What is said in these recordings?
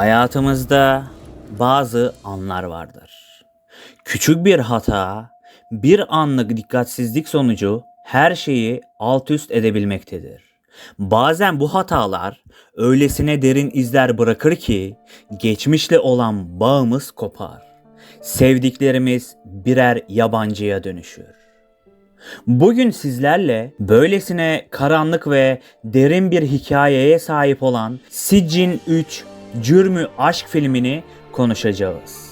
Hayatımızda bazı anlar vardır. Küçük bir hata, bir anlık dikkatsizlik sonucu her şeyi alt üst edebilmektedir. Bazen bu hatalar öylesine derin izler bırakır ki geçmişle olan bağımız kopar. Sevdiklerimiz birer yabancıya dönüşür. Bugün sizlerle böylesine karanlık ve derin bir hikayeye sahip olan Siccin 3 Cürmü Aşk filmini konuşacağız.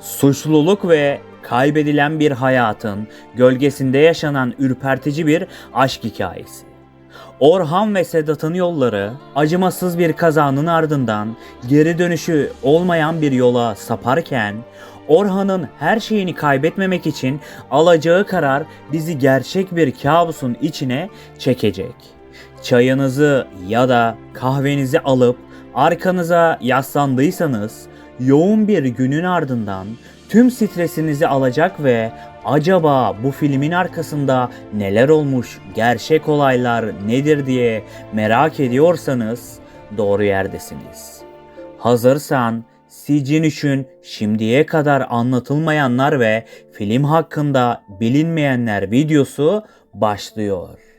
Suçluluk ve kaybedilen bir hayatın gölgesinde yaşanan ürpertici bir aşk hikayesi. Orhan ve Sedat'ın yolları acımasız bir kazanın ardından geri dönüşü olmayan bir yola saparken Orhan'ın her şeyini kaybetmemek için alacağı karar bizi gerçek bir kabusun içine çekecek. Çayınızı ya da kahvenizi alıp arkanıza yaslandıysanız yoğun bir günün ardından tüm stresinizi alacak ve acaba bu filmin arkasında neler olmuş, gerçek olaylar nedir diye merak ediyorsanız doğru yerdesiniz. Hazırsan Sicin 3'ün şimdiye kadar anlatılmayanlar ve film hakkında bilinmeyenler videosu başlıyor.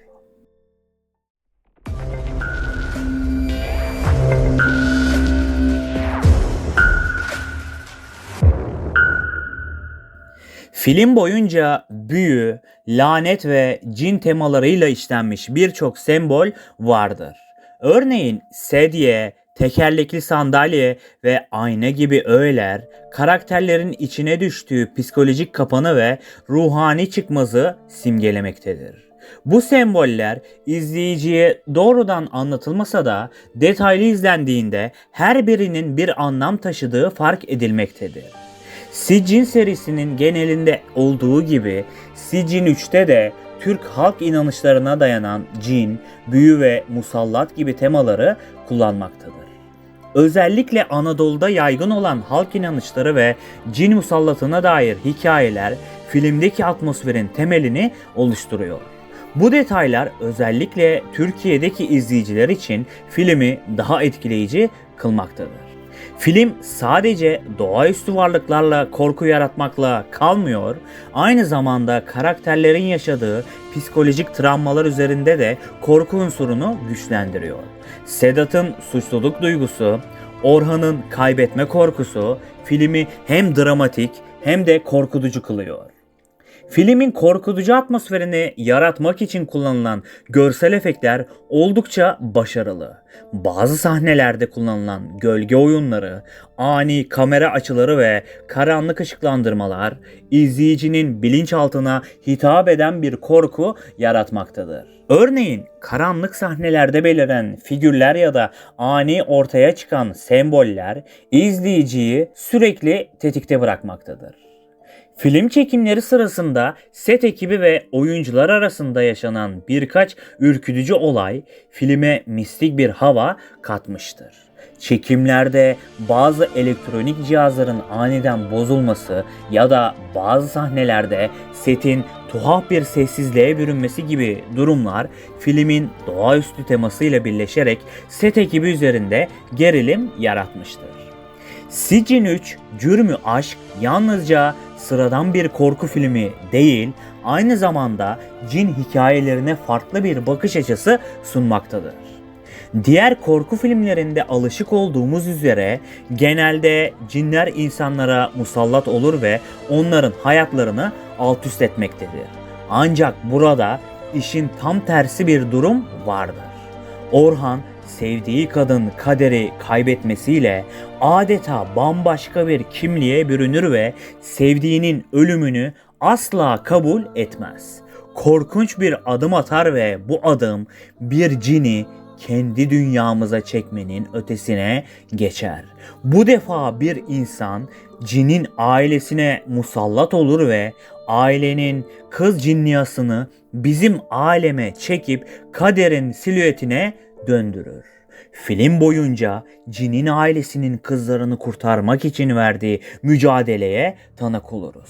Film boyunca büyü, lanet ve cin temalarıyla işlenmiş birçok sembol vardır. Örneğin sedye, tekerlekli sandalye ve ayna gibi öğeler karakterlerin içine düştüğü psikolojik kapanı ve ruhani çıkmazı simgelemektedir. Bu semboller izleyiciye doğrudan anlatılmasa da detaylı izlendiğinde her birinin bir anlam taşıdığı fark edilmektedir. Sicin serisinin genelinde olduğu gibi Sicin 3'te de Türk halk inanışlarına dayanan cin, büyü ve musallat gibi temaları kullanmaktadır. Özellikle Anadolu'da yaygın olan halk inanışları ve cin musallatına dair hikayeler filmdeki atmosferin temelini oluşturuyor. Bu detaylar özellikle Türkiye'deki izleyiciler için filmi daha etkileyici kılmaktadır. Film sadece doğaüstü varlıklarla korku yaratmakla kalmıyor, aynı zamanda karakterlerin yaşadığı psikolojik travmalar üzerinde de korku unsurunu güçlendiriyor. Sedat'ın suçluluk duygusu, Orhan'ın kaybetme korkusu filmi hem dramatik hem de korkutucu kılıyor. Filmin korkutucu atmosferini yaratmak için kullanılan görsel efektler oldukça başarılı. Bazı sahnelerde kullanılan gölge oyunları, ani kamera açıları ve karanlık ışıklandırmalar izleyicinin bilinçaltına hitap eden bir korku yaratmaktadır. Örneğin karanlık sahnelerde beliren figürler ya da ani ortaya çıkan semboller izleyiciyi sürekli tetikte bırakmaktadır. Film çekimleri sırasında set ekibi ve oyuncular arasında yaşanan birkaç ürkütücü olay filme mistik bir hava katmıştır. Çekimlerde bazı elektronik cihazların aniden bozulması ya da bazı sahnelerde setin tuhaf bir sessizliğe bürünmesi gibi durumlar filmin doğaüstü temasıyla birleşerek set ekibi üzerinde gerilim yaratmıştır. Sicin 3 Cürmü Aşk yalnızca sıradan bir korku filmi değil, aynı zamanda cin hikayelerine farklı bir bakış açısı sunmaktadır. Diğer korku filmlerinde alışık olduğumuz üzere genelde cinler insanlara musallat olur ve onların hayatlarını alt üst etmektedir. Ancak burada işin tam tersi bir durum vardır. Orhan sevdiği kadın kaderi kaybetmesiyle adeta bambaşka bir kimliğe bürünür ve sevdiğinin ölümünü asla kabul etmez. Korkunç bir adım atar ve bu adım bir cini kendi dünyamıza çekmenin ötesine geçer. Bu defa bir insan cinin ailesine musallat olur ve ailenin kız cinniyasını bizim aleme çekip kaderin silüetine döndürür. Film boyunca cinin ailesinin kızlarını kurtarmak için verdiği mücadeleye tanık oluruz.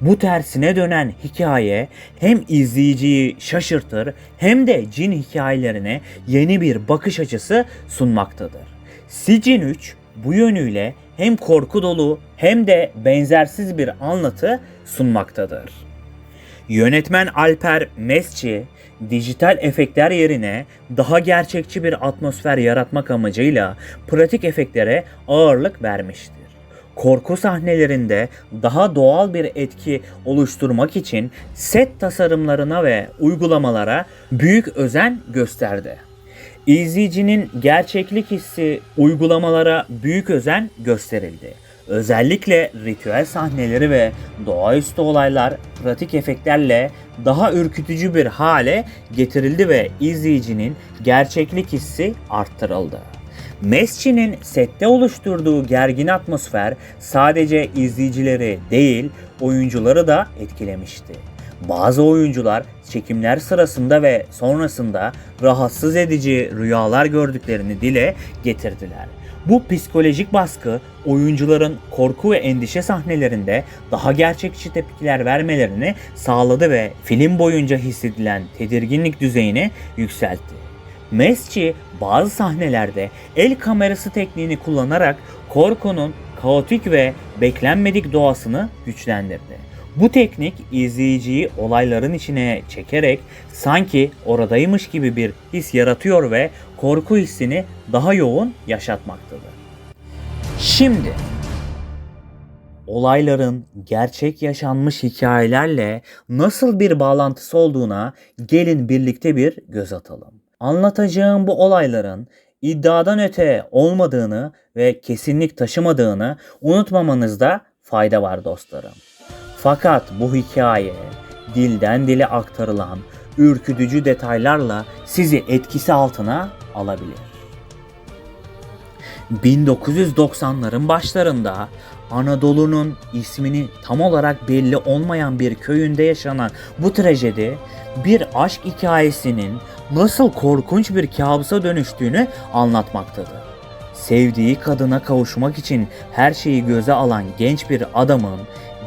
Bu tersine dönen hikaye hem izleyiciyi şaşırtır hem de cin hikayelerine yeni bir bakış açısı sunmaktadır. Sicin 3 bu yönüyle hem korku dolu hem de benzersiz bir anlatı sunmaktadır. Yönetmen Alper Mesci, dijital efektler yerine daha gerçekçi bir atmosfer yaratmak amacıyla pratik efektlere ağırlık vermiştir. Korku sahnelerinde daha doğal bir etki oluşturmak için set tasarımlarına ve uygulamalara büyük özen gösterdi. İzleyicinin gerçeklik hissi uygulamalara büyük özen gösterildi. Özellikle ritüel sahneleri ve doğaüstü olaylar pratik efektlerle daha ürkütücü bir hale getirildi ve izleyicinin gerçeklik hissi arttırıldı. Mesci'nin sette oluşturduğu gergin atmosfer sadece izleyicileri değil oyuncuları da etkilemişti. Bazı oyuncular çekimler sırasında ve sonrasında rahatsız edici rüyalar gördüklerini dile getirdiler. Bu psikolojik baskı oyuncuların korku ve endişe sahnelerinde daha gerçekçi tepkiler vermelerini sağladı ve film boyunca hissedilen tedirginlik düzeyini yükseltti. Mesci bazı sahnelerde el kamerası tekniğini kullanarak korkunun kaotik ve beklenmedik doğasını güçlendirdi. Bu teknik izleyiciyi olayların içine çekerek sanki oradaymış gibi bir his yaratıyor ve korku hissini daha yoğun yaşatmaktadır. Şimdi olayların gerçek yaşanmış hikayelerle nasıl bir bağlantısı olduğuna gelin birlikte bir göz atalım. Anlatacağım bu olayların iddiadan öte olmadığını ve kesinlik taşımadığını unutmamanızda fayda var dostlarım. Fakat bu hikaye dilden dile aktarılan ürkütücü detaylarla sizi etkisi altına alabilir. 1990'ların başlarında Anadolu'nun ismini tam olarak belli olmayan bir köyünde yaşanan bu trajedi bir aşk hikayesinin nasıl korkunç bir kabusa dönüştüğünü anlatmaktadır. Sevdiği kadına kavuşmak için her şeyi göze alan genç bir adamın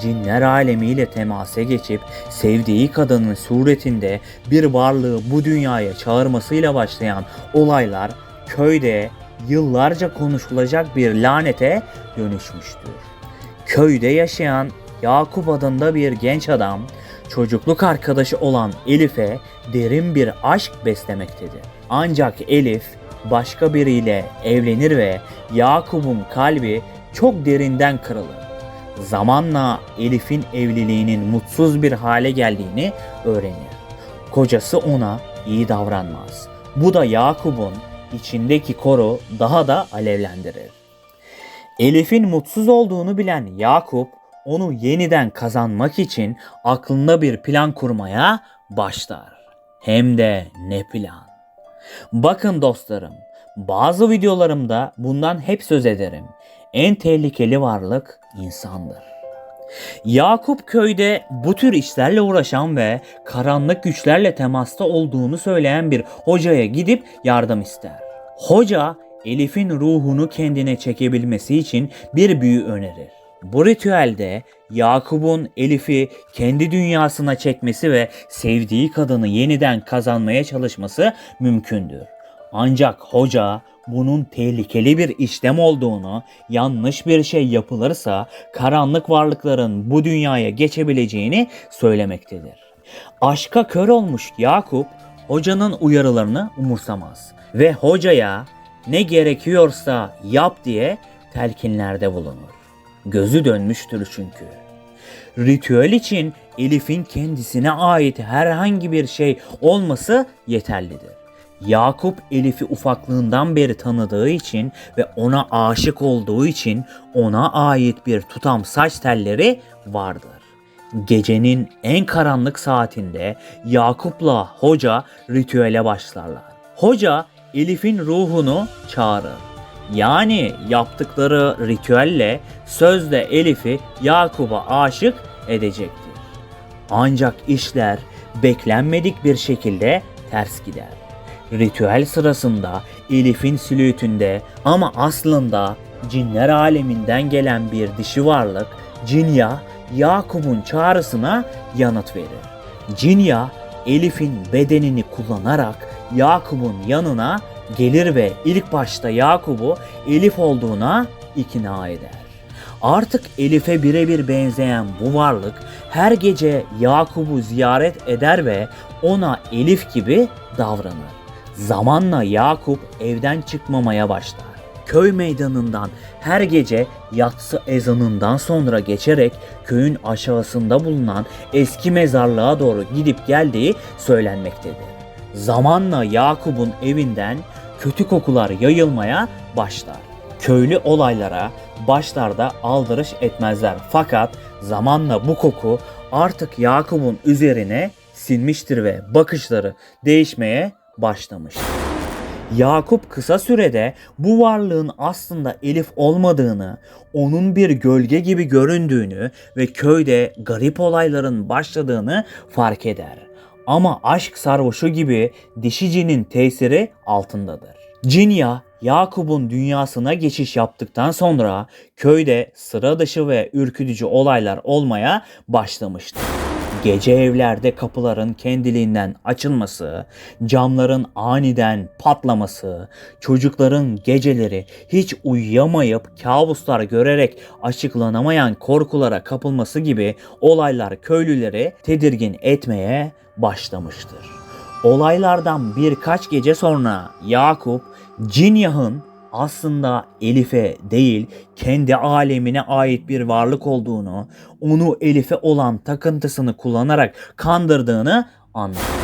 cinler alemiyle temasa geçip sevdiği kadının suretinde bir varlığı bu dünyaya çağırmasıyla başlayan olaylar köyde yıllarca konuşulacak bir lanete dönüşmüştür. Köyde yaşayan Yakup adında bir genç adam çocukluk arkadaşı olan Elif'e derin bir aşk beslemektedir. Ancak Elif başka biriyle evlenir ve Yakup'un kalbi çok derinden kırılır. Zamanla Elif'in evliliğinin mutsuz bir hale geldiğini öğrenir. Kocası ona iyi davranmaz. Bu da Yakup'un içindeki koru daha da alevlendirir. Elif'in mutsuz olduğunu bilen Yakup onu yeniden kazanmak için aklında bir plan kurmaya başlar. Hem de ne plan. Bakın dostlarım, bazı videolarımda bundan hep söz ederim. En tehlikeli varlık insandır. Yakup köyde bu tür işlerle uğraşan ve karanlık güçlerle temasta olduğunu söyleyen bir hocaya gidip yardım ister. Hoca Elif'in ruhunu kendine çekebilmesi için bir büyü önerir. Bu ritüelde Yakup'un Elif'i kendi dünyasına çekmesi ve sevdiği kadını yeniden kazanmaya çalışması mümkündür. Ancak hoca bunun tehlikeli bir işlem olduğunu, yanlış bir şey yapılırsa karanlık varlıkların bu dünyaya geçebileceğini söylemektedir. Aşka kör olmuş Yakup hocanın uyarılarını umursamaz ve hocaya ne gerekiyorsa yap diye telkinlerde bulunur. Gözü dönmüştür çünkü. Ritüel için Elif'in kendisine ait herhangi bir şey olması yeterlidir. Yakup Elif'i ufaklığından beri tanıdığı için ve ona aşık olduğu için ona ait bir tutam saç telleri vardır. Gecenin en karanlık saatinde Yakup'la hoca ritüele başlarlar. Hoca Elif'in ruhunu çağırır. Yani yaptıkları ritüelle sözle Elif'i Yakup'a aşık edecektir. Ancak işler beklenmedik bir şekilde ters gider. Ritüel sırasında Elif'in silüetünde ama aslında cinler aleminden gelen bir dişi varlık Cinya Yakup'un çağrısına yanıt verir. Cinya Elif'in bedenini kullanarak Yakup'un yanına gelir ve ilk başta Yakup'u Elif olduğuna ikna eder. Artık Elif'e birebir benzeyen bu varlık her gece Yakup'u ziyaret eder ve ona Elif gibi davranır. Zamanla Yakup evden çıkmamaya başlar. Köy meydanından her gece yatsı ezanından sonra geçerek köyün aşağısında bulunan eski mezarlığa doğru gidip geldiği söylenmektedir. Zamanla Yakup'un evinden kötü kokular yayılmaya başlar. Köylü olaylara başlarda aldırış etmezler fakat zamanla bu koku artık Yakup'un üzerine sinmiştir ve bakışları değişmeye başlamıştır. Yakup kısa sürede bu varlığın aslında Elif olmadığını, onun bir gölge gibi göründüğünü ve köyde garip olayların başladığını fark eder. Ama aşk sarhoşu gibi dişicinin tesiri altındadır. Cinya, Yakup'un dünyasına geçiş yaptıktan sonra köyde sıra dışı ve ürkütücü olaylar olmaya başlamıştır. Gece evlerde kapıların kendiliğinden açılması, camların aniden patlaması, çocukların geceleri hiç uyuyamayıp kabuslar görerek açıklanamayan korkulara kapılması gibi olaylar köylüleri tedirgin etmeye başlamıştır. Olaylardan birkaç gece sonra Yakup Cinyah'ın aslında Elif'e değil kendi alemine ait bir varlık olduğunu, onu Elif'e olan takıntısını kullanarak kandırdığını anlar.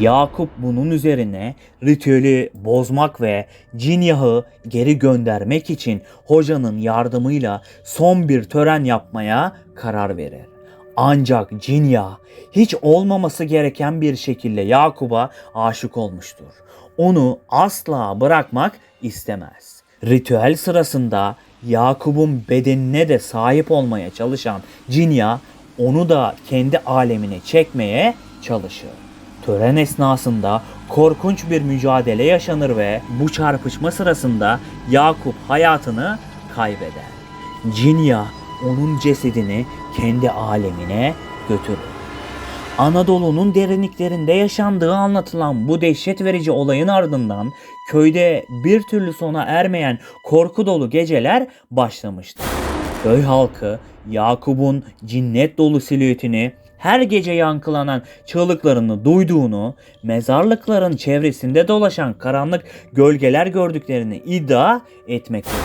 Yakup bunun üzerine ritüeli bozmak ve Cinyah'ı geri göndermek için hocanın yardımıyla son bir tören yapmaya karar verir. Ancak Cinya hiç olmaması gereken bir şekilde Yakup'a aşık olmuştur. Onu asla bırakmak istemez. Ritüel sırasında Yakup'un bedenine de sahip olmaya çalışan Cinya onu da kendi alemine çekmeye çalışır. Tören esnasında korkunç bir mücadele yaşanır ve bu çarpışma sırasında Yakup hayatını kaybeder. Cinya onun cesedini kendi alemine götürür. Anadolu'nun derinliklerinde yaşandığı anlatılan bu dehşet verici olayın ardından köyde bir türlü sona ermeyen korku dolu geceler başlamıştı. Köy halkı Yakup'un cinnet dolu silüetini her gece yankılanan çığlıklarını duyduğunu, mezarlıkların çevresinde dolaşan karanlık gölgeler gördüklerini iddia etmektedir.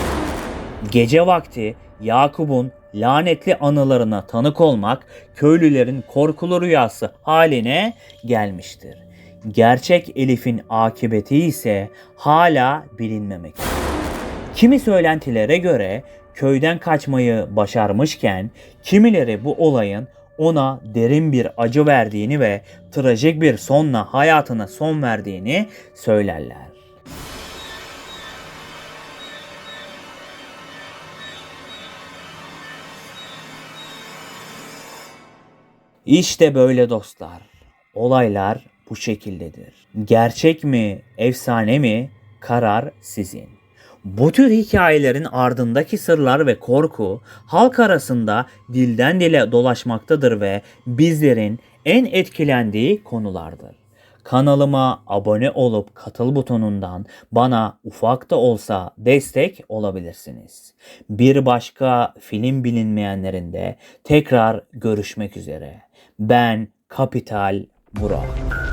Gece vakti Yakup'un lanetli anılarına tanık olmak köylülerin korkulu rüyası haline gelmiştir. Gerçek Elif'in akıbeti ise hala bilinmemektedir. Kimi söylentilere göre köyden kaçmayı başarmışken kimileri bu olayın ona derin bir acı verdiğini ve trajik bir sonla hayatına son verdiğini söylerler. İşte böyle dostlar. Olaylar bu şekildedir. Gerçek mi, efsane mi? Karar sizin. Bu tür hikayelerin ardındaki sırlar ve korku halk arasında dilden dile dolaşmaktadır ve bizlerin en etkilendiği konulardır. Kanalıma abone olup katıl butonundan bana ufak da olsa destek olabilirsiniz. Bir başka film bilinmeyenlerinde tekrar görüşmek üzere. Ben Kapital Burak.